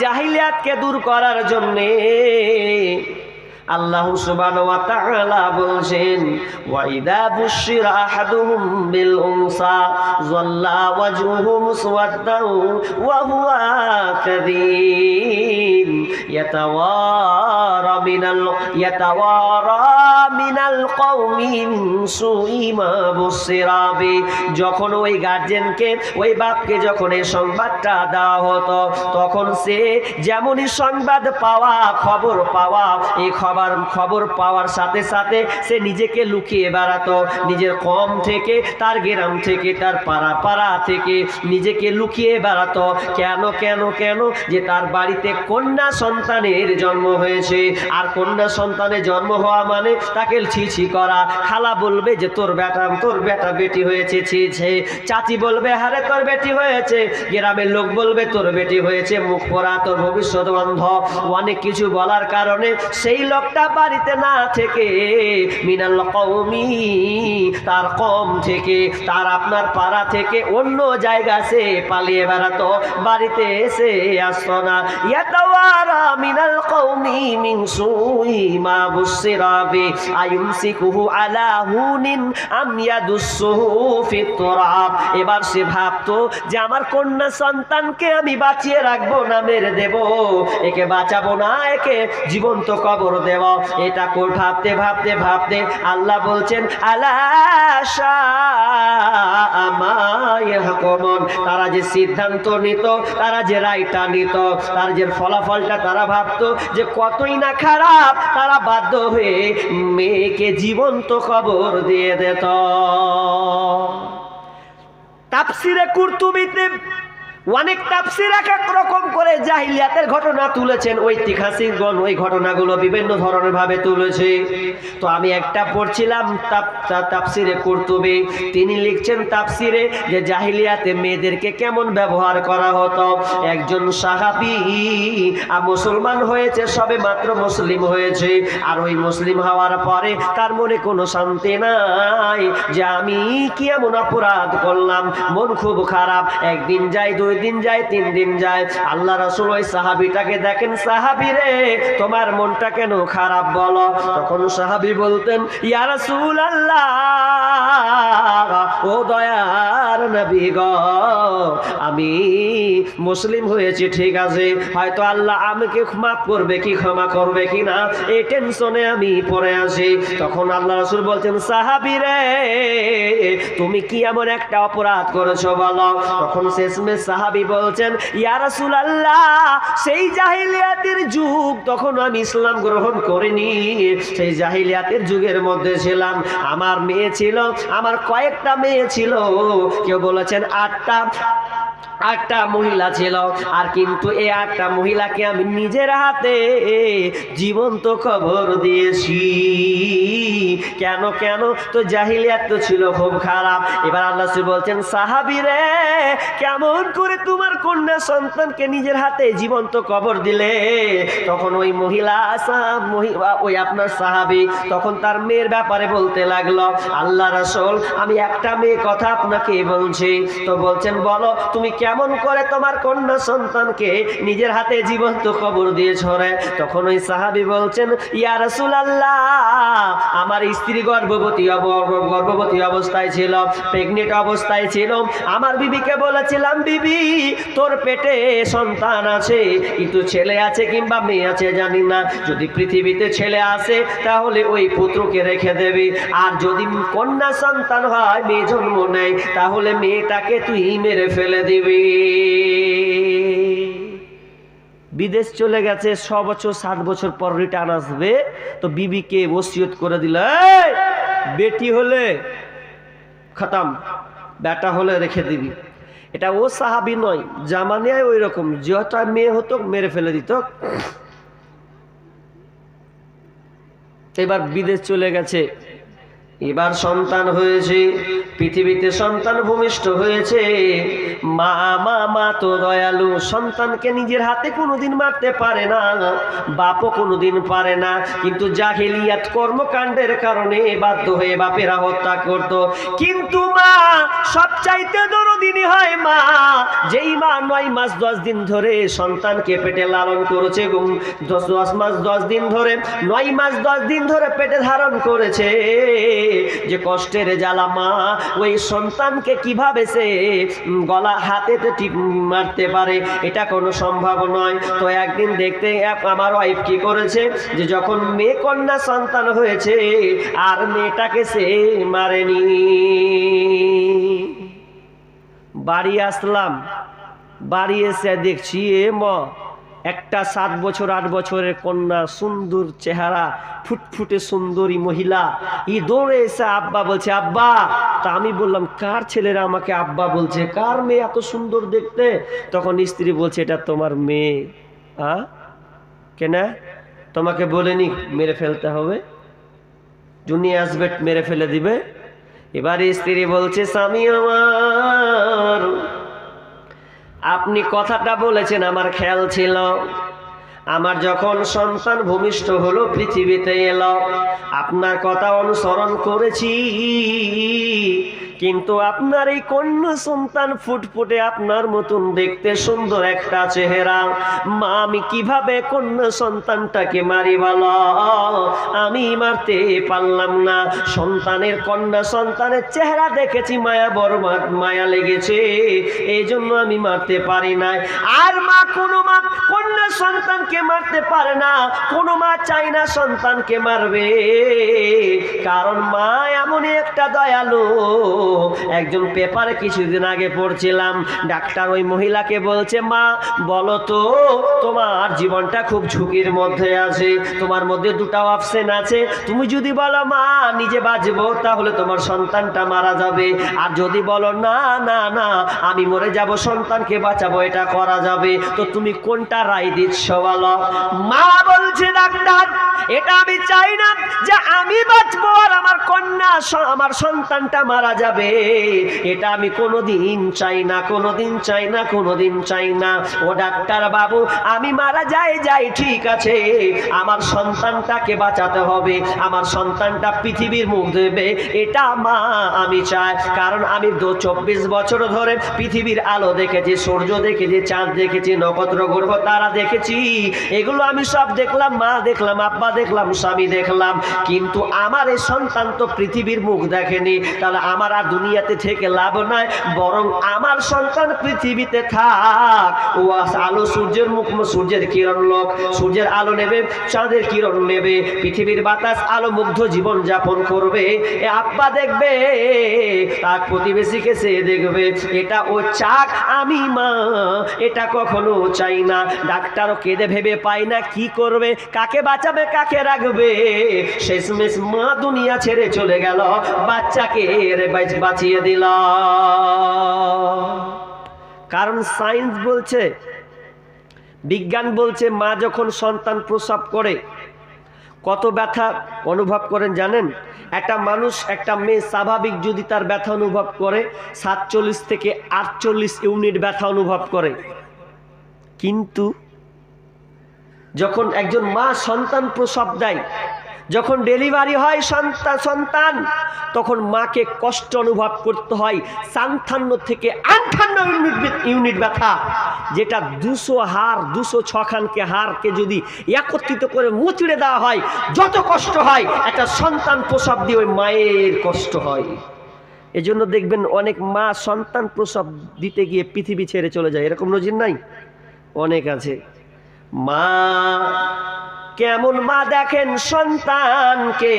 জাহিলিয়াতকে দূর করার জন্যে আল্লাহ সুবহানাহু ওয়া তাআলা বলছেন, ওয়া ইদা বুশিরা আহাদুহুম বিল উনসা, যাল্লা ওয়াজহুহু মুসওয়াদ্দান ওয়া হুয়া কাযীম, ইয়াতাওয়ারা মিনাল ইয়াতাওয়ারা মিনাল কওমি মিন সুই মা বুশিরা বি। যখন ওই গার্জেনকে ওই বাপকে যখন এই সংবাদটা দেওয়া হতো, তখন সে যেমনই সংবাদ পাওয়া, খবর পাওয়া, এই খবর খবর পাওয়ার সাথে সাথে সে নিজেকে লুকিয়ে বেড়াতো। নিজের কম থেকে, তার গ্রাম থেকে, তার পাড়া পাড়া থেকে নিজেকে লুকিয়ে বেড়াতো। কেন কেন কেন? যে তার বাড়িতে কন্যা সন্তানের জন্ম হয়েছে। আর কন্যা সন্তানের জন্ম হওয়া মানে তাকে ছি ছি করা। খালা বলবে যে, তোর বেটা তোর বেটা বেটি হয়েছে, ছি, ছে। চাচি বলবে হারে তোর বেটি হয়েছে। গ্রামের লোক বলবে, তোর বেটি হয়েছে, মুখ পড়া, তোর ভবিষ্যৎ বন্ধ অনেক কিছু বলার কারণে সেই লোকটা বাড়িতে না থেকে মিনাল কৌমি তার কম থেকে, তার আপনার পাড়া থেকে অন্য জায়গা সে পালিয়ে বেড়াতো, বাড়িতে এসে আসতো না। ইয়াতাওয়ারা মিনাল কৌমি মিন সুই মা বুসিরা বি আয়ুমসিকুহু আলা হুনিন আম ইয়াদুসসুহু ফিত তুরাব। এবার সে ভাবতো যে আমার কন্যা সন্তানকে আমি বাঁচিয়ে রাখব না, মেরে দেব। একে বাঁচাবো না, একে জীবন্ত কবর দেব। এটা কর ভাবতে ভাবতে ভাবতে আল্লাহ বলছেন, আলা শাআ তারা যে সিদ্ধান্ত নিত, তারা যে রায়টা নিত, তার যে ফলাফলটা তারা ভাবতো যে কতই না খারাপ, তারা বাধ্য হয়ে মেয়েকে জীবন্ত কবর দিয়ে দিত। তাপসিরে কুর্তুবিতে অনেক তাপসির এক এক রকম করে জাহিলিয়াতের ঘটনা তুলেছেন, ঐতিহাসিকগণ ওই ঘটনাগুলো বিভিন্ন ধরনের ভাবে তুলেছে। তো আমি একটা পড়ছিলাম তাপ- তাপসিরে কুর্তুবি, তিনি লিখছেন তাপসিরে যে জাহিলিয়াতে মেয়েদেরকে কেমন ব্যবহার করা হতো। একজন সাহাবি মুসলমান হয়েছে, সবে মাত্র মুসলিম হয়েছে, আর ওই মুসলিম হওয়ার পরে তার মনে কোনো শান্তি নাই যে আমি কি এমন অপরাধ করলাম? মন খুব খারাপ। একদিন যাই দুই দিন যায়, তিন দিন যায়। আল্লাহ রসুল ওই সাহাবিটাকে দেখেন, সাহাবি রে, তোমার মনটা কেন খারাপ বলো? তখন সাহাবি বলতেন, ইয়া রাসূল আল্লাহ ও দয়ার নবী গ, আমি মুসলিম হয়েছি, ঠিক আছে। হয়তো আল্লাহ আমাকে মাফ করবে কি, ক্ষমা করবে কি না এই টেনশনে আমি পড়ে আছি। তখন আল্লাহ রসুল বলছেন সাহাবি রে, তুমি কি এমন একটা অপরাধ করেছ বলো? তখন শেষমে সাহাবি বলছেন, ইয়া আল্লাহ সেই জাহিলিয়াতের যুগ তখন আমি ইসলাম গ্রহণ করিনি। সেই জাহিলিয়াতের যুগের মধ্যে ছিলাম। আমার মেয়ে ছিল, আমার কয়েকটা মেয়ে ছিল। কেউ বলেছেন, আটটা। আটটা মহিলা ছিল, আর কিন্তু এই আটটা মহিলাকে আমি নিজের হাতে জীবন্ত খবর দিয়েছি। কেন কেন? তো জাহিলিয়াত তো ছিল খুব খারাপ। এবার আল্লাহ বলছেন, সাহাবি রে, কেমন করে তোমার কন্যা সন্তানকে নিজের হাতে জীবন্ত কবর দিলে? তখন ওই মহিলা ওই আপনার সাহাবি তখন তার মেয়ের ব্যাপারে বলতে লাগল, আল্লাহ রাসূল, আমি একটা মেয়ে কথা আপনাকে বলছি। তো বলছেন, বলো, তুমি কেমন করে তোমার কন্যা সন্তানকে নিজের হাতে জীবন্ত কবর দিয়ে রে? তখন ওই সাহাবি বলছেন, ইয়া রাসূলুল্লাহ, আমার স্ত্রী গর্ভবতী গর্ভবতী অবস্থায় ছিল প্রেগনেন্ট অবস্থায় ছিল। আমার বিবিকে বলেছিলাম, বিবি, তোর পেটে সন্তান আছে, কিন্তু ছেলে আছে কিংবা মেয়ে আছে, জানি না। যদি পৃথিবীতে ছেলে আসে, তাহলে ওই পুত্রকে রেখে দেবে। আর যদি কন্যা সন্তান হয়, মেয়ে জন্ম নেয়, তাহলে মেয়েটাকে তুই মেরে ফেলে দিবি। বিদেশ চলে গেছে, ছ বছর, সাত বছর পর রিটার্ন আসবে। তো বিবিকে ওসিয়ত করে দিল বেটি হলে খতাম, বেটা হলে রেখে দিবি। এটা ও সাহাবি নয়, জামানিয়ায় ওই রকম যটা মেয়ে হতো মেরে ফেলে দিত। এবার বিদেশ চলে গেছে এবার সন্তান হয়েছে, পৃথিবীতে সন্তান ভূমিষ্ঠ হয়েছে। মা মা মা তো দয়ালু, সন্তানকে নিজের হাতে কোনোদিন মারতে পারে না, বাপও কোনোদিন পারে না। কিন্তু জাহিলিয়াত কর্মকাণ্ডের কারণে বাধ্য হয়ে বাপেরা হত্যা করত। কিন্তু মা, সবচাইতে দরদ দিনই হয় মা। যেই মা নয় মাস দশ দিন ধরে সন্তানকে পেটে লালন করেছে এবং দশ দশ মাস দশ দিন ধরে, নয় মাস দশ দিন ধরে পেটে ধারণ করেছে। যে কষ্টের জ্বালা মা, ওই সন্তানকে কীভাবে সে গলা হাতেতে টিপ মারতে পারে, এটা কোনো সম্ভব নয়। তো একদিন দেখতে আমার ওয়াইফ কি করেছে, যে যখন মেয়ে কন্যা সন্তান হয়েছে, আর মেয়েটাকে সে মারেনি। বাড়ি আসলাম, বাড়ি এসে দেখছি, এ ম একটা সাত বছর, আট বছরের কন্যা, সুন্দর চেহারা, ফুটফুটে সুন্দরী মহিলা। ই দৌড়ে এসে আব্বা বলছে, আব্বা! তা আমি বললাম, কার ছেলেরা আমাকে আব্বা বলছে? কার মেয়ে এত সুন্দর দেখতে? তখন স্ত্রী বলছে, এটা তোমার মেয়ে। আ? কেন? তোমাকে বলেনি, মেরে ফেলতে হবে। জুনি আসবে, মেরে ফেলে দিবে। এবারে স্ত্রী বলছে, স্বামী আমার আপনি কথাটা বলেছেন, আমার খেয়াল ছিল। আমার যখন সন্তান ভূমিষ্ঠ হলো, পৃথিবীতে এলো। আপনার কথা অনুসরণ করেছি। কিন্তু আপনার এই কন্যা সন্তান ফুটফুটে আপনার মতন দেখতে সুন্দর একটা চেহারা। মা, আমি কীভাবে কন্যা সন্তানটাকে মারি বলো? আমি মারতে পারলাম না। সন্তানের কন্যা সন্তানের চেহারা দেখেছি, মায়া বড় মায়া লেগেছে। এই জন্য আমি মারতে পারি না আর মা, কোনো মা কন্যা সন্তানকে মারতে পারে না। কোনো মা চাই না সন্তানকে মারবে। কারণ মা এমনই একটা দয়ালু। একজন পেপারে কিছুদিন আগে পড়ছিলাম। ডাক্তার ওই মহিলাকে বলছে, মা, বলো তো, তোমার জীবনটা খুব ঝুঁকির মধ্যে আছে। তোমার মধ্যে দুটো অপশন আছে। তুমি যদি বলো, মা, নিজে বাঁচবো, তাহলে তোমার সন্তানটা মারা যাবে। আর যদি বলো, না না না, আমি মরে যাব, সন্তানকে বাঁচাবো, এটা করা যাবে। তো তুমি কোনটা রায় দিচ্ছ বলো? মা বলছে, ডাক্তার, এটা আমি চাই না যে আমি বাঁচবো আর আমার কন্যা, আমার সন্তানটা মারা যাবে। এটা আমি কোনোদিন চাই না, কোনোদিন চাই না, কোনোদিন চাই না। ও ডাক্তার বাবু, আমি মারা যাই যাই, ঠিক আছে। আমার সন্তানটাকে বাঁচাতে হবে। আমার সন্তানটা পৃথিবীর মুখ দেবে। এটা মা আমি চাই। কারণ আমি দু চব্বিশ বছর ধরে পৃথিবীর আলো দেখেছি, সূর্য দেখেছি, চাঁদ দেখেছি, নক্ষত্র, গ্রহ, তারা দেখেছি। এগুলো আমি সব দেখলাম, মা দেখলাম, আব্বা দেখলাম, স্বামী দেখলাম। কিন্তু আমার এই সন্তান তো পৃথিবীর মুখ দেখেনি। তাহলে আমার আর দুনিয়াতে থেকে লাভ নাই, বরং আমার সন্তান পৃথিবীতে থাক। ও আলো সূর্যের মুখ সূর্যের কিরণ লোক, সূর্যের আলো নেবে, চাঁদের কিরণ নেবে, পৃথিবীর বাতাস আলো মুগ্ধ জীবন যাপন করবে। এ আব্বা দেখবে, তার প্রতিবেশীকে সে দেখবে, এটা ও চাক আমি মা, এটা কখনো চাই না। ডাক্তারও কেঁদে ভেবে পায় না কি করবে, কাকে বাঁচাবে, কাকে রাখবে। শেষমেশ মা দুনিয়া ছেড়ে চলে গেল, বাচ্চাকে রে বাঁচিয়ে দিল কারণ সায়েন্স বলছে, বিজ্ঞান বলছে, মা যখন সন্তান প্রসব করে, কত ব্যথা অনুভব করেন জানেন? একটা মানুষ, একটা মেয়ে স্বাভাবিক যদি তার ব্যথা অনুভব করে, সাতচল্লিশ থেকে আটচল্লিশ ইউনিট ব্যথা অনুভব করে। কিন্তু, যখন একজন মা সন্তান প্রসব দেয় যখন ডেলিভারি হয় সন্তান সন্তান, তখন মাকে কষ্ট অনুভব করতে হয়। সান্তান্ন থেকে আটান্ন ইউনিট ইউনিট ব্যথা, যেটা দুশো হার দুশো ছখানকে হারকে যদি একত্রিত করে মুচড়ে দেওয়া হয়, যত কষ্ট হয়, একটা সন্তান প্রসব দিয়ে ওই মায়ের কষ্ট হয়। এজন্য দেখবেন অনেক মা সন্তান প্রসব দিতে গিয়ে পৃথিবী ছেড়ে চলে যায়। এরকম নজির নাই? অনেক আছে। মা কেমন মা দেখেন সন্তানকে?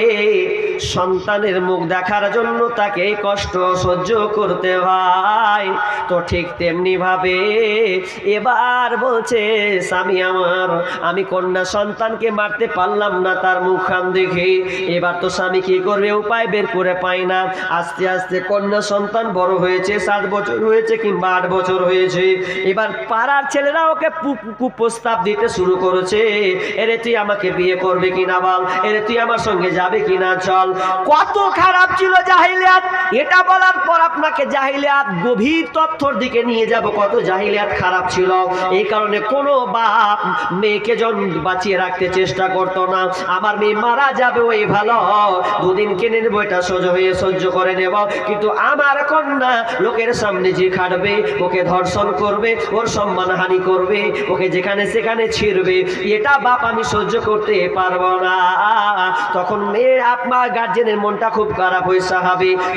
সন্তানের মুখ দেখার জন্য তাকে কষ্ট সহ্য করতে হয়। তো ঠিক তেমনি ভাবে এবার বলছে, স্বামী আমার, আমি কন্যা সন্তানকে মারতে পারলাম না তার মুখখান দেখে। এবার তো স্বামী কি করবে? উপায় বের করে পায় না। আস্তে আস্তে কন্যা সন্তান বড় হয়েছে, সাত বছর হয়েছে কিংবা আট বছর হয়েছে। এবার পাড়ার ছেলেরা ওকে কুপ্রস্তাব দিতে শুরু করেছে। এরে, তুই আমাকে বিয়ে করবে কিনা বল? এরে, তুই আমার সঙ্গে যাবে কিনা? চল। কত খারাপ ছিল জাহিলিয়াত। এটা বলার পর আপনাকে জাহিলিয়াত গভীর তথ্যর দিকে নিয়ে যাব। কত জাহিলিয়াত খারাপ ছিল। এই কারণে কোনো বাপ মেয়েকে জন বাঁচিয়ে রাখতে চেষ্টা করতো না। আমার মেয়ে মারা যাবে, ওই ভালো। দুদিন কিনে নেব, এটা সহ্য হয়ে সহ্য করে নেব। কিন্তু আমার কন্যা লোকের সামনে যে খাটবে, ওকে ধর্ষণ করবে, ওর সম্মান হানি করবে, ওকে যেখানে সেখানে ছিড়বে, এটা বাপ আমি সহ্য করতে পারব না। তখন মেয়ে আপনার গার্জেনের মনটা খুব খারাপ হয়ে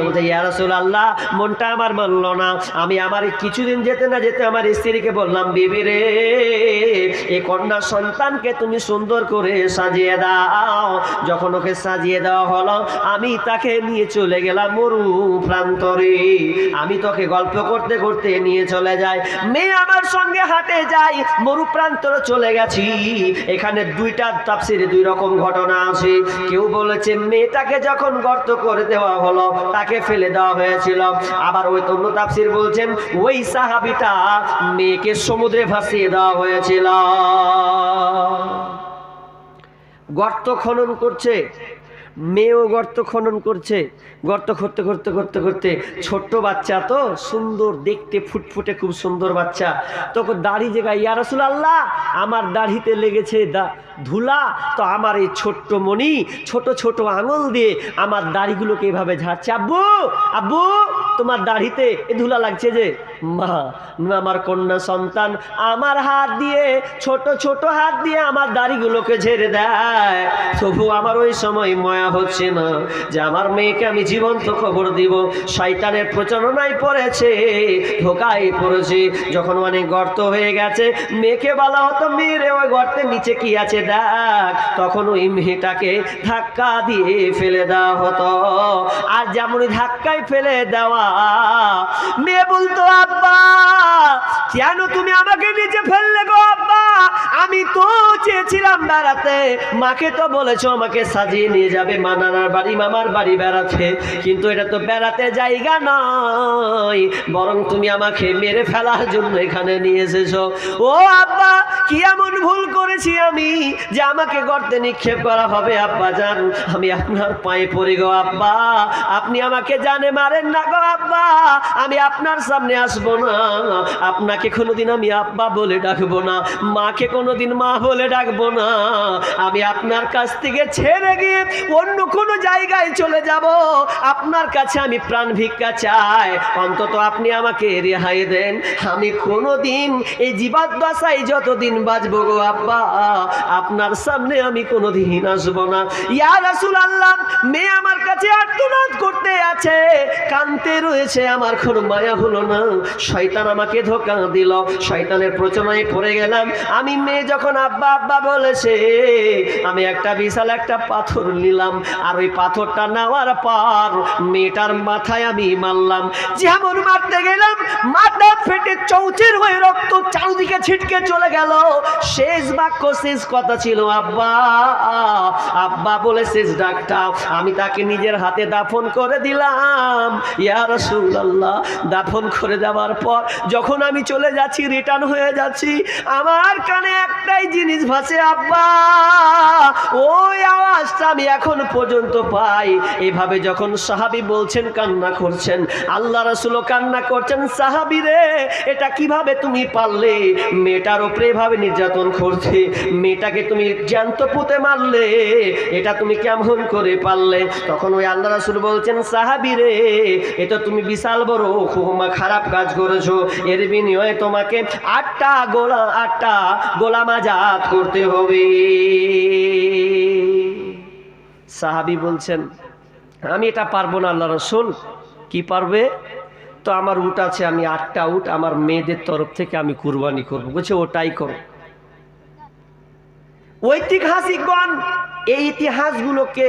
বলতে ইয়ারসুল আল্লাহ মনটা আমার মানলো না। আমি আমার কিছুদিন যেতে না যেতে আমার স্ত্রীকে বললাম, বিবি রে এই কন্যা সন্তানকে তুমি সুন্দর করে সাজিয়ে দাও। যখন ওকে সাজিয়ে দেওয়া হলো, আমি তাকে নিয়ে চলে গেলাম মরু প্রান্তরে আমি তোকে গল্প করতে করতে নিয়ে চলে যাই। মেয়ে আমার সঙ্গে হাঁটে যাই মরু প্রান্তরে চলে গেছি। এখানে দুইটা তাপসিরে দুই রকম ঘটনা আছে। কেউ বলেছে, মেয়েটাকে যখন গর্ত করে দেওয়া হলো, তাকে ফেলে দেওয়া হয়েছিল। আবার ওই তন্য তাপসির বলছেন, ওই সাহাবিটা মেয়েকে সমুদ্রে ভাসিয়ে দেওয়া হয়েছিল। গর্ত খনন করছে। মেয়েও গর্ত খনন করছে। গর্ত করতে করতে করতে করতে ছোট্ট বাচ্চা তো সুন্দর দেখতে, ফুটফুটে খুব সুন্দর বাচ্চা। তখন দাড়ি জায়গায় ইয়ারসুল আল্লাহ আমার দাড়িতে লেগেছে দা, ধুলা। তো আমার এই ছোট্ট মণি ছোট ছোট আঙুল দিয়ে আমার দাড়িগুলোকে এভাবে ঝাড়ছে, আব্বু আব্বু, তোমার দাড়িতে এ ধুলা লাগছে যে? মা, আমার কন্যা সন্তান আমার হাত দিয়ে, ছোট ছোট হাত দিয়ে আমার দাড়িগুলোকে ঝেড়ে দেয়। তবু আমার ওই সময় ময়া হচ্ছে না যে আমার মেয়েকে আমি জীবন্ত খবর দিব। শয়তানের প্রচারণায় পড়েছে, ধোকায় পড়েছে। যখন অনেক গর্ত হয়ে গেছে, মেয়েকে বলা হতো, মেয়েরে, ওই গর্তের নিচে কি আছে দেখ। তখন ওই মেয়েটাকে ধাক্কা দিয়ে ফেলে দেওয়া হতো। আর যেমনই ধাক্কায় ফেলে দেওয়া, মেয়ে বলতো, আব্বা, কেন তুমি আমাকে নিচে ফেললে গো? আমি তো চেয়েছিলাম বেড়াতে। মাকে তো বলেছ আমাকে সাজিয়ে নিয়ে যাবে, মানানার বাড়ি, মামার বাড়ি বেড়াতে। কিন্তু এটা তো বেড়াতে জায়গা নয়, বরং তুমি আমাকে মেরে ফেলার জন্য এখানে নিয়ে এসেছ। ও আব্বা, কি এমন ভুল করেছি আমি যে আমাকে গর্তে নিক্ষেপ করা হবে? আব্বা, জান, আমি আপনার পায়ে পড়ি গো আব্বা। আপনি আমাকে জানে মারেন না গো আব্বা। আমি আপনার সামনে আসব না। আপনাকে কোনোদিন আমি আব্বা বলে ডাকবো না। মাকে কোনোদিন মা বলে ডাকবো না। আমি আপনার কাছ থেকে ছেড়ে গিয়ে অন্য কোনো জায়গায় চলে যাব। আপনার কাছে আমি প্রাণ ভিক্ষা চাই। অন্তত আপনি আমাকে রেহাই দেন। আমি কোনোদিন এই জীবাদ্দশায় যতদিন বাঁচবো গো আব্বা, আপনার সামনে আমি কোনোদিন আসব না। ইয়া রাসূল আল্লাহ মেয়ে আমার কাছে আর্তনাদ করতে আছে। কানতে রয়েছে, আমার কোনো মায়া হলো না। শয়তান আমাকে ধোকা দিল। শয়তানের প্রচনায় পড়ে গেলাম। আমি মেয়ে যখন আব্বা আব্বা বলেছে, আমি একটা বিশাল একটা পাথর নিলাম, আর ওই পাথরটা নেওয়ার পর মেয়েটার মাথায় আমি মারলাম। যেমন মারতে গেলাম মাথা ফেটে চৌচির হয়ে রক্ত চারদিকে ছিটকে চলে গেল। শেষ বাক্য, শেষ কথা ছিল, আব্বা আব্বা বলে শেষ ডাকটা, আমি তাকে নিজের হাতে দাফন করে দিলাম। ইয়ার রাসূলুল্লাহ, দাফন করে দেওয়ার পর যখন আমি চলে যাচ্ছি, রিটার্ন হয়ে যাচ্ছি, আমার কানে একটাই জিনিস ভাসে, আব্বা। ওই আওয়াজটা আমি এখন পর্যন্ত পাই। এভাবে যখন সাহাবি বলছেন, কান্না করছেন, আল্লাহ রাসূলও কান্না করছেন, সাহাবি রে, এটা কীভাবে তুমি পারলে? মেয়েটার ওপরে এভাবে নির্যাতন করছে, মেয়েটাকে তুমি জ্যান্ত পুঁতে মারলে, এটা তুমি কেমন করে পারলে? তখন ওই আল্লাহ রাসুল বলছেন, সাহাবি রে এটা তুমি বিশাল বড় খুবমা খারাপ কাজ করেছ। এর বিনিময়ে তোমাকে আটটা গোলা, আটটা গোলাম আজাদ করতে হবে। সাহাবি বলছেন, আমি এটা পারব না, আল্লাহ রসুল, কি পারবে? তো আমার উট আছে, আমি আটটা উট আমার মেয়েদের তরফ থেকে আমি কুরবানি করব। বলছে, ওটাই করো। ঐতিহাসিকগণ, এই ইতিহাসগুলোকে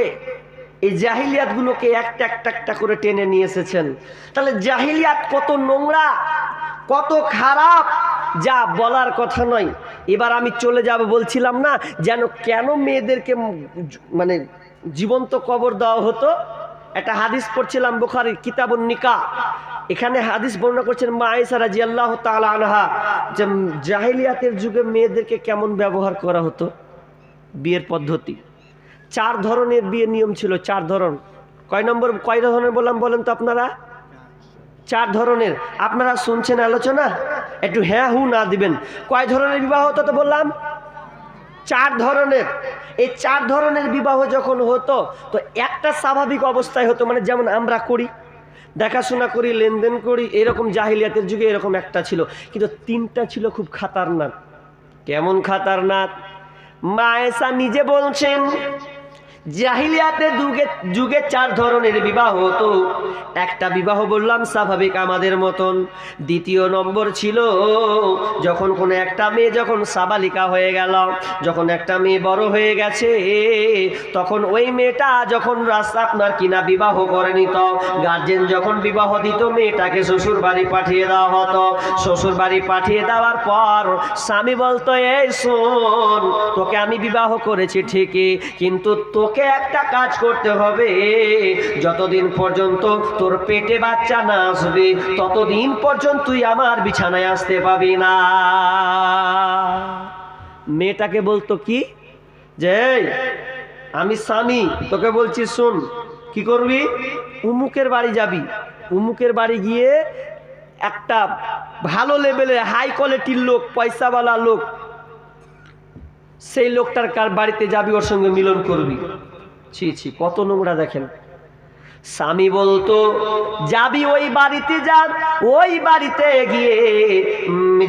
এই জাহিলিয়াতগুলোকে একটা একটা একটা করে টেনে নিয়ে এসেছেন। তাহলে জাহিলিয়াত কত নোংরা, কত খারাপ যা বলার কথা নয়। এবার আমি চলে যাব, বলছিলাম না, যেন কেন মেয়েদেরকে মানে জীবন্ত কবর দেওয়া হতো? একটা হাদিস পড়ছিলাম বোখারির কিতাবুন নিকা। এখানে হাদিস বর্ণনা করছেন মা আয়েশা রাদিয়াল্লাহু তাআলা আনহা যে জাহিলিয়াতের যুগে মেয়েদেরকে কেমন ব্যবহার করা হতো? বিয়ের পদ্ধতি। চার ধরনের বিয়ের নিয়ম ছিল, চার ধরন। কয় নম্বর, কয় ধরনের বললাম বলেন তো আপনারা? চার ধরনের। আপনারা শুনছেন আলোচনা? একটু হ্যাঁ হু না দিবেন। কয় ধরনের বিবাহ হতো তো বললাম? চার ধরনের। এই চার ধরনের বিবাহ যখন হতো, তো একটা স্বাভাবিক অবস্থায় হতো মানে যেমন আমরা করি, দেখাশোনা করি, লেনদেন করি, এরকম জাহিলিয়াতের যুগে এরকম একটা ছিল। কিন্তু তিনটা ছিল খুব খাতারনাক। কেমন খাতারনাক? মায়েসা নিজে বলছেন জাহিলিয়াতের যুগে যুগে চার ধরনের বিবাহ হতো। একটা বিবাহ বললাম, স্বাভাবিক আমাদের মতন। দ্বিতীয় নম্বর ছিল, যখন কোনো একটা মেয়ে যখন সাবালিকা হয়ে গেল, যখন একটা মেয়ে বড় হয়ে গেছে, তখন ওই মেয়েটা যখন রাস্তা আপনার কিনা বিবাহ করে নিত। গার্জেন যখন বিবাহ দিত, মেয়েটাকে শ্বশুর বাড়ি পাঠিয়ে দেওয়া হতো। শ্বশুর বাড়ি পাঠিয়ে দেওয়ার পর স্বামী বলতো, এই শোন, তোকে আমি বিবাহ করেছি ঠিকই, কিন্তু তোকে একটা কাজ করতে হবে। যতদিন পর্যন্ত তোর পেটে বাচ্চা না আসবে, ততদিন পর্যন্ত তুই আমার বিছানায় আসতে পাবি না। মেয়েটাকে বলতো কি? যে আমি স্বামী, তোকে বলছি শোন, কি করবি? উমুকের বাড়ি যাবি। উমুকের বাড়ি গিয়ে একটা ভালো লেভেলের হাই কোয়ালিটির লোক, পয়সাওয়ালা লোক সেই লোকটার কার বাড়িতে যাবি ওর সঙ্গে মিলন করবি? ছি ছি কত নোংরা দেখেন। স্বামী বলতো, যাবি ওই বাড়িতে যা। ওই বাড়িতে গিয়ে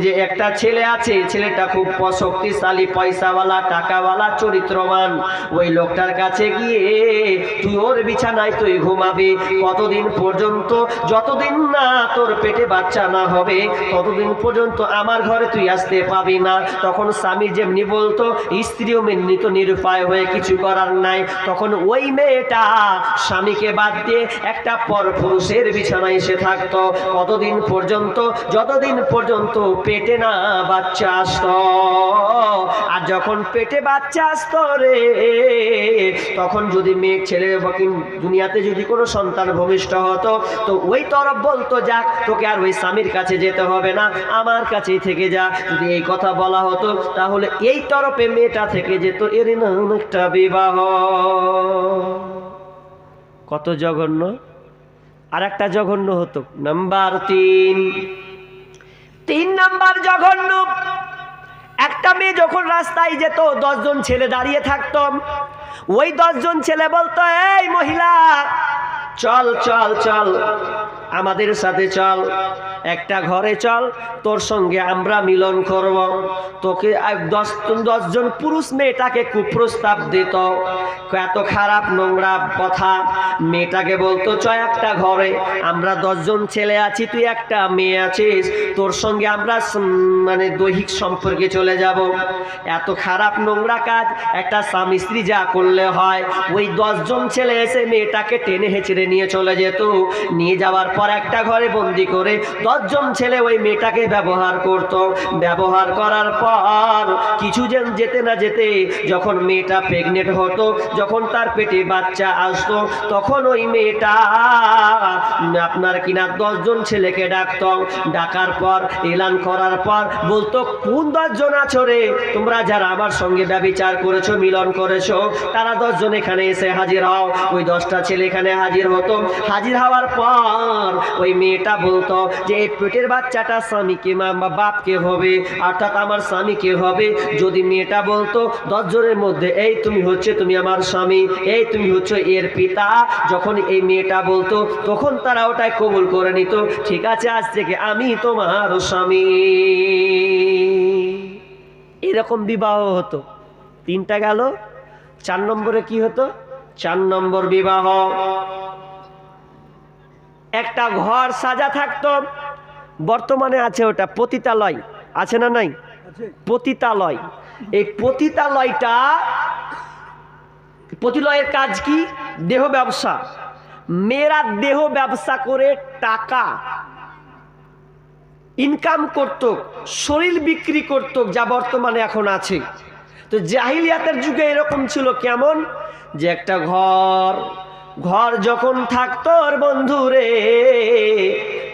যে একটা ছেলে আছে, ছেলেটা খুব শক্তিশালী পয়সাওয়ালা, টাকাওয়ালা, চরিত্রবান। ওই লোকটার কাছে গিয়ে, তুই ওর বিছানায় তুই ঘুমাবি। কতদিন পর্যন্ত? যতদিন না তোর পেটে বাচ্চা না হবে, ততদিন পর্যন্ত আমার ঘরে তুই আসতে পাবি না। তখন স্বামী যেমনি বলতো, স্ত্রীও মেনে তো নিরুপায় হয়ে কিছু করার নাই। তখন ওই মেয়েটা স্বামীকে বাদ দিয়ে একটা পর পুরুষের বিছানায় এসে থাকতো। কতদিন পর্যন্ত? যতদিন পর্যন্ত পেটে না বাচ্চা আসতো। আর যখন পেটে বাচ্চা আসতো রে, তখন যদি মেয়ে ছেলে দুনিয়াতে যদি কোনো সন্তান ভূমিষ্ঠ হতো, তো ওই তরফ বলতো, যাক, তোকে আর ওই স্বামীর কাছে যেতে হবে না, আমার কাছেই থেকে যা। যদি এই কথা বলা হতো, তাহলে এই তরফে মেয়েটা থেকে যেত এর নাম একটা বিবাহ। কত জঘন্য? আর একটা জঘন্য হতো। নাম্বার তিন। তিন নাম্বার জঘন্য। একটা মেয়ে যখন রাস্তায় যেত, দশজন ছেলে দাঁড়িয়ে থাকতম ওই দশজন ছেলে বলতো, এই মহিলা, চল চল চল। আমাদের সাথে চল, একটা ঘরে চল, তোর সঙ্গে আমরা মিলন করব। তোকে দশ, দশজন পুরুষ মেয়েটাকে কুপ্রস্তাব দিত। এত খারাপ নোংরা কথা, মেয়েটাকে বলতো, চয় একটা ঘরে, আমরা দশজন ছেলে আছি, তুই একটা মেয়ে আছিস, তোর সঙ্গে আমরা মানে দৈহিক সম্পর্কে চলে যাব। এত খারাপ নোংরা কাজ, একটা স্বামী স্ত্রী যা করলে হয়, ওই দশজন ছেলে এসে মেয়েটাকে টেনে হেঁচড়ে নিয়ে চলে যেত। নিয়ে যাওয়ার পর একটা ঘরে বন্দি করে দশজন ছেলে ওই মেয়েটাকে ব্যবহার করত। ব্যবহার করার পর কিছু যেন যেতে না যেতে যখন মেয়েটা প্রেগনেন্ট হতো, যখন তার পেটে বাচ্চা আসতো, তখন ওই মেয়েটা আপনার কিনা দশজন ছেলেকে ডাকত। ডাকার পর, এলান করার পর বলতো, কোন দশজন আছো রে? তোমরা যারা আমার সঙ্গে ব্যবচার করেছ, মিলন করেছ, তারা দশজন এখানে এসে হাজির হও। ওই দশটা ছেলে এখানে হাজির হতো। হাজির হওয়ার পর ওই মেয়েটা বলতো যে, এই পেটের বাচ্চাটা স্বামীকে বা বাপকে হবে, অর্থাৎ আমার স্বামীকে হবে। যদি মেয়েটা বলতো দশজনের মধ্যে, এই তুমি হচ্ছে তুমি আমার স্বামী, এই তুমি হচ্ছে এর পিতা। যখন এই মেয়েটা বলতো, তখন তারা ওটাই কবুল করে নিত, ঠিক আছে, আজ থেকে আমি তোমার স্বামী। এরকম বিবাহ হতো। তিনটা গেল, চার নম্বরে কি হতো? চার নম্বর বিবাহ। একটা ঘর সাজা থাকতো। বর্তমানে আছে ওটা পতিতালয়। আছে না নাই? পতিতালয়। এই পতিতালয়টা পতিলয়ের কাজ কি? দেহ ব্যবসা। মেয়েরা দেহ ব্যবসা করে টাকা ইনকাম করত শরীর বিক্রি করত যা বর্তমানে এখন আছে। তো জাহিলিয়াতের যুগে এরকম ছিল কেমন? যে একটা ঘর ঘর যখন থাকতো বন্ধুরে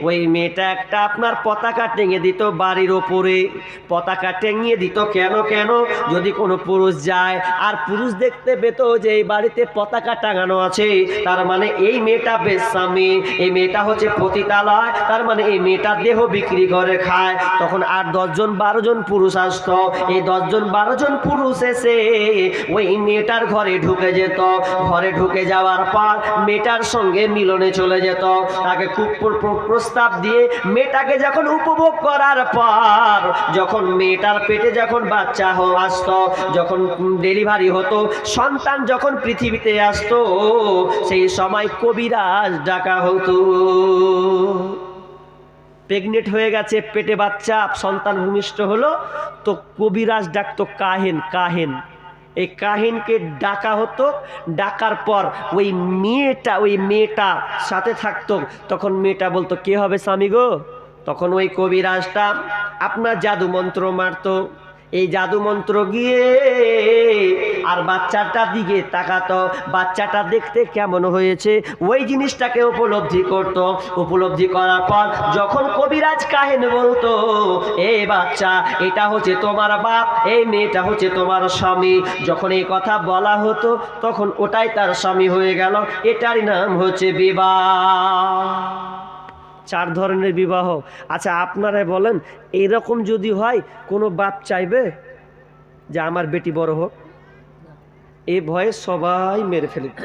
ওই মেয়েটা একটা আপনার পতাকা টেঙে দিত বাড়ির ওপরে। পতাকা টেঙিয়ে দিত কেন কেন? যদি কোনো পুরুষ যায়, আর পুরুষ দেখতে পেত যে এই বাড়িতে পতাকা টাঙানো আছে, তার মানে এই মেয়েটা বেসামি এই মেয়েটা হচ্ছে পতিতালয়, তার মানে এই মেয়েটা দেহ বিক্রি করে খায়। তখন আর দশজন, বারো জন পুরুষ আসতো। এই দশজন, বারো জন পুরুষ এসে ওই মেয়েটার ঘরে ঢুকে যেত। ঘরে ঢুকে যাওয়ার পর মেয়েটার সঙ্গে মিলনে চলে যেত। তাকে খুব প্র- প্র- প্রস্তাব দিয়ে মেয়েটাকে যখন উপভোগ করার পর, যখন মেয়েটার পেটে যখন বাচ্চা হো- আসতো, যখন ডেলিভারি হতো, সন্তান যখন পৃথিবীতে আসতো, সেই সময় কবিরাজ ডাকা হতো। প্রেগনেন্ট হয়ে গেছে, পেটে বাচ্চা, সন্তান ভূমিষ্ঠ হলো, তো কবিরাজ ডাকতো, কাহেন কাহেন। এই কাহিনকে ডাকা হতো। ডাকার পর ওই মেয়েটা ওই মেয়েটা সাথে থাকতো। তখন মেয়েটা বলতো, কে হবে স্বামী গো? তখন ওই কবিরাজটা আপনার জাদু মন্ত্র মারত। এই জাদু মন্ত্র গিয়ে আর বাচ্চাটার দিকে তাকাতো। বাচ্চাটা দেখতে কেমন হয়েছে? ওই জিনিসটাকে উপলব্ধি করত। উপলব্ধি করার পর যখন কবিরাজ কাহেন বলতো, এ বাচ্চা, এটা হচ্ছে তোমার বাপ, এই মেয়েটা হচ্ছে তোমার স্বামী। যখন এই কথা বলা হতো, তখন ওটাই তার স্বামী হয়ে গেল। এটারই নাম হচ্ছে বিবাহ। চার ধরনের বিবাহ। আচ্ছা আপনারা বলেন, এরকম যদি হয়, কোনো বাপ চাইবে যে আমার বেটি বড় হোক? এ ভয়ে সবাই মেরে ফেলত।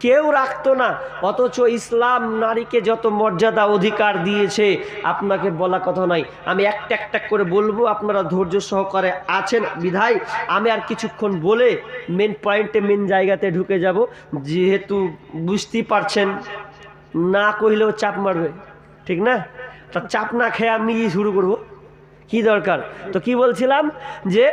কেউ রাখতো না, অথচ ইসলাম নারীকে যত মর্যাদা অধিকার দিয়েছে, আপনাকে বলা কথা নাই আমি একটা একটা করে বলব, আপনারা ধৈর্য সহকারে আছেন, বিধায় আমি আর কিছুক্ষণ বলে মেন পয়েন্টে মেন জায়গাতে ঢুকে যাব। যেহেতু বুঝতেই পারছেন, না কহিলেও চাপ মারবে, ঠিক না? তা চাপ না খেয়ে আমি শুরু করব। কি দরকার? তো কি বলছিলাম যে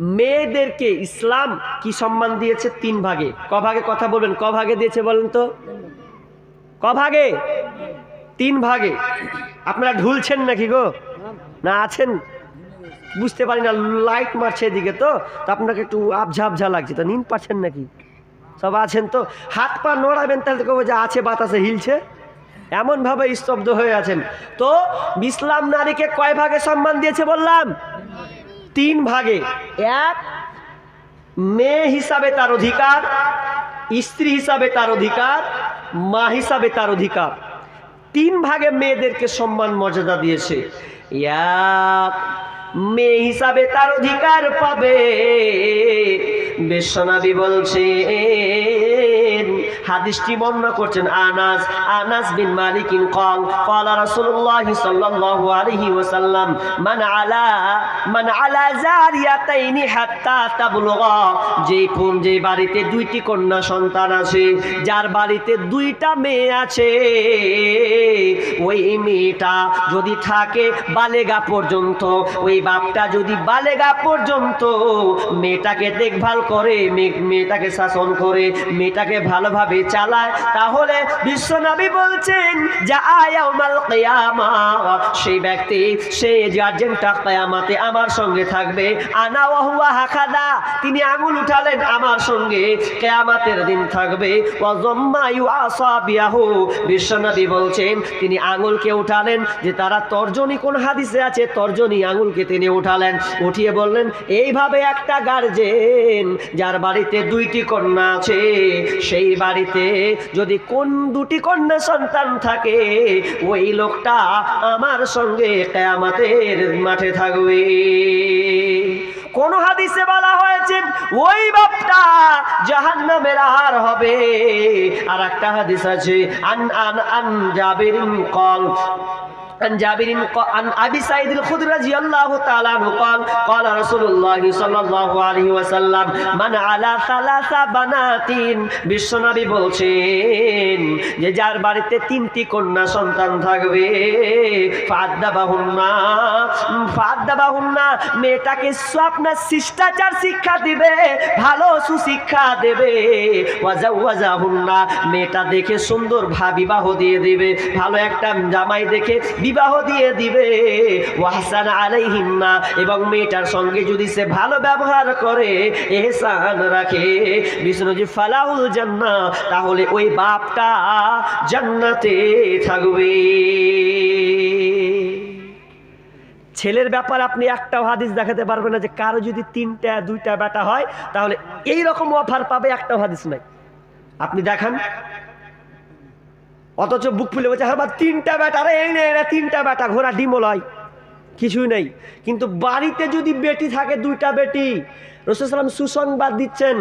মেয়েদেরকে ইসলাম কি সম্মান দিয়েছে? তিন ভাগে। ক ভাগে কথা বলবেন? ক ভাগে দিয়েছে বলেন তো? ক ভাগে? তিন ভাগে। আপনারা ঢুলছেন নাকি গো? না আছেন? বুঝতে পারি না, লাইট মারছে এদিকে তো। তো আপনাকে একটু আবঝা আবঝা লাগছে। তো নিন পাচ্ছেন নাকি? সব আছেন তো? হাত পা নড়াবেন তাহলে তো যে আছে বাতাসে হিলছে? এমনভাবে স্তব্ধ হয়ে আছেন। তো ইসলাম নারীকে কয় ভাগে সম্মান দিয়েছে বললাম? তিন ভাগে। এক, মেয়ে হিসাবে তার অধিকার, স্ত্রী হিসাবে তার অধিকার, মা হিসাবে তার অধিকার। তিন ভাগে মেয়েদেরকে সম্মান মর্যাদা দিয়েছে। এক মেয়ে হিসাবে তার অধিকার পাবে। বিশ্বনাবি বলছে হাদিসটি বর্ণনা করছেন আনাস আনাস বিন মালিকিন কল, কলা রাসূলুল্লাহ সাল্লাল্লাহু আলাইহি ওয়াসাল্লাম, মান আলা মান আলা জারিয়াতাইন হাত্তা তাবলুগা। যেই কোন যে বাড়িতে দুইটি কন্যা সন্তান আছে, যার বাড়িতে দুইটা মেয়ে আছে, ওই মেয়েটা যদি থাকে বালেগা পর্যন্ত, ওই বাপটা যদি বালেগা পর্যন্ত মেয়েটাকে দেখভাল করে মেয়েটাকে শাসন করে, মেয়েটাকে ভালোভাবে চালায়, তাহলে বিশ্বনবী বলছেন, যা আয়াউমাল কিয়ামা সেই ব্যক্তি সেই গার্জেনটা কিয়ামাতে আমার সঙ্গে থাকবে। আনা ওয়াহুয়া হাকাদা তিনি আঙুল উঠালেন, আমার সঙ্গে কিয়ামাতের দিন থাকবে। ওয়াজম্মা ইউআসাবিয়াহু বিশ্বনবী বলছেন, তিনি আঙুলকে উঠালেন যে তারা তর্জনী কোন হাদিসে আছে? তর্জনী আঙুলকে তিনি উঠালেন, উঠিয়ে বললেন, এইভাবে একটা গার্জেন যার বাড়িতে দুইটি কন্যা আছে, সেই বাড়িতে যদি কোন দুটি কন্যা সন্তান থাকে, ওই লোকটা আমার সঙ্গে কেয়ামাতের মাঠে থাকবে। কোন হাদিসে বলা হয়েছে, ওই বাপটা জাহান্নামের আর হবে। আর একটা হাদিস আছে, আন আন আন জাবির কল عن جابر ق- عن ابي سعيد الخدري رضي الله تعالى عنه قال قال رسول الله صلى الله عليه وسلم من على ثلاث بنات বিশ্বনবী বলছেন যে যার বাড়িতে তিনটি কন্যা সন্তান থাকবে ফাদ্দাবাহুন্না ফাদ্দাবাহুন্না মেয়েটাকে আপনার শিষ্টাচার শিক্ষা দিবে ভালো সুশিক্ষা দেবে ওয়াজা ওয়াজা হুন্না মেয়েটা দেখে সুন্দর ভা বিবাহ দিয়ে দিবে ভালো একটা জামাই দেখে বিবাহ দিয়ে দিবে। ওয়াহসান আলাইহিন্না এবং মেয়েটার সঙ্গে যদি সে ভালো ব্যবহার করে, এহসান রাখে। বিষ্ণুজি ফালাউল জান্না তাহলে ওই বাপটা জান্নাতে থাকবে। ছেলের ব্যাপার আপনি একটাও হাদিস দেখাতে পারবেন না যে কারও যদি তিনটা, দুইটা বেটা হয়, তাহলে এই রকম অফার পাবে একটাও হাদিস নাই। আপনি দেখান। অথচ বুক ফুলে বলছে হ্যাঁ তিনটা ব্যাটা এই এনে এরা তিনটা বেটা ঘোড়া ডিমলয় কিছুই নেই। কিন্তু বাড়িতে যদি বেটি থাকে, দুইটা বেটি, রসুল সালাম সুসংবাদ দিচ্ছেন